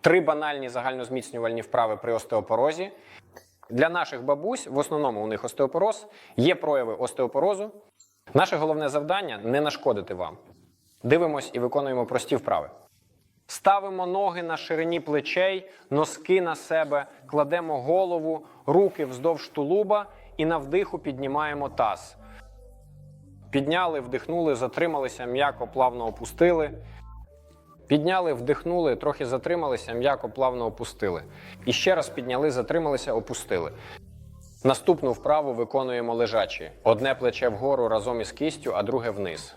три банальні загальнозміцнювальні вправи при остеопорозі. Для наших бабусь, в основному у них остеопороз, є прояви остеопорозу. Наше головне завдання не нашкодити вам. Дивимось і виконуємо прості вправи. Ставимо ноги на ширині плечей, носки на себе, кладемо голову, руки вздовж тулуба і на вдиху піднімаємо таз. Підняли, вдихнули, затрималися, м'яко, плавно опустили. Підняли, вдихнули, трохи затрималися, м'яко, плавно опустили. І ще раз підняли, затрималися, опустили. Наступну вправу виконуємо лежачі. Одне плече вгору разом із кістю, а друге вниз.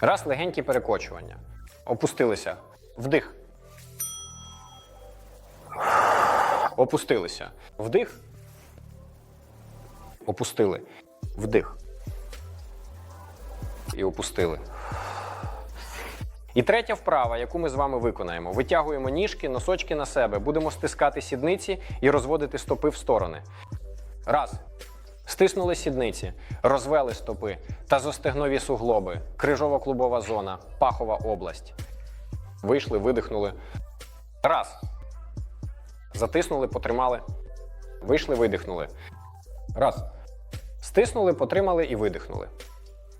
Раз легенькі перекочування. Опустилися. Вдих. Опустилися. Вдих. Опустили. Вдих. І опустили. І третя вправа, яку ми з вами виконаємо. Витягуємо ніжки, носочки на себе, будемо стискати сідниці і розводити стопи в сторони. Раз. Стиснули сідниці, розвели стопи, та тазостегнові суглоби, крижово-клубова зона, пахова область. Вийшли, видихнули. Раз. Затиснули, потримали. Вийшли, видихнули. Раз. Стиснули, потримали і видихнули.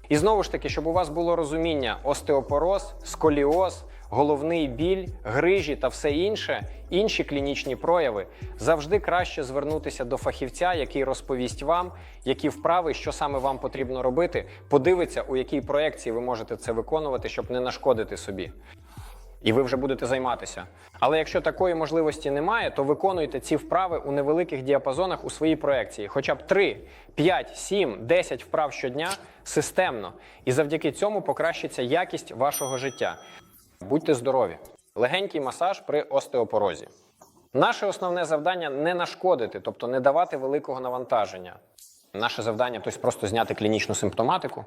І знову ж таки, щоб у вас було розуміння, остеопороз, сколіоз, головний біль, грижі та все інше, інші клінічні прояви, завжди краще звернутися до фахівця, який розповість вам, які вправи, що саме вам потрібно робити, подивиться, у якій проекції ви можете це виконувати, щоб не нашкодити собі. І ви вже будете займатися. Але якщо такої можливості немає, то виконуйте ці вправи у невеликих діапазонах у своїй проекції, хоча б 3, 5, 7, 10 вправ щодня системно. І завдяки цьому покращиться якість вашого життя. Будьте здорові! Легенький масаж при остеопорозі. Наше основне завдання не нашкодити, тобто не давати великого навантаження. Наше завдання тобто просто зняти клінічну симптоматику,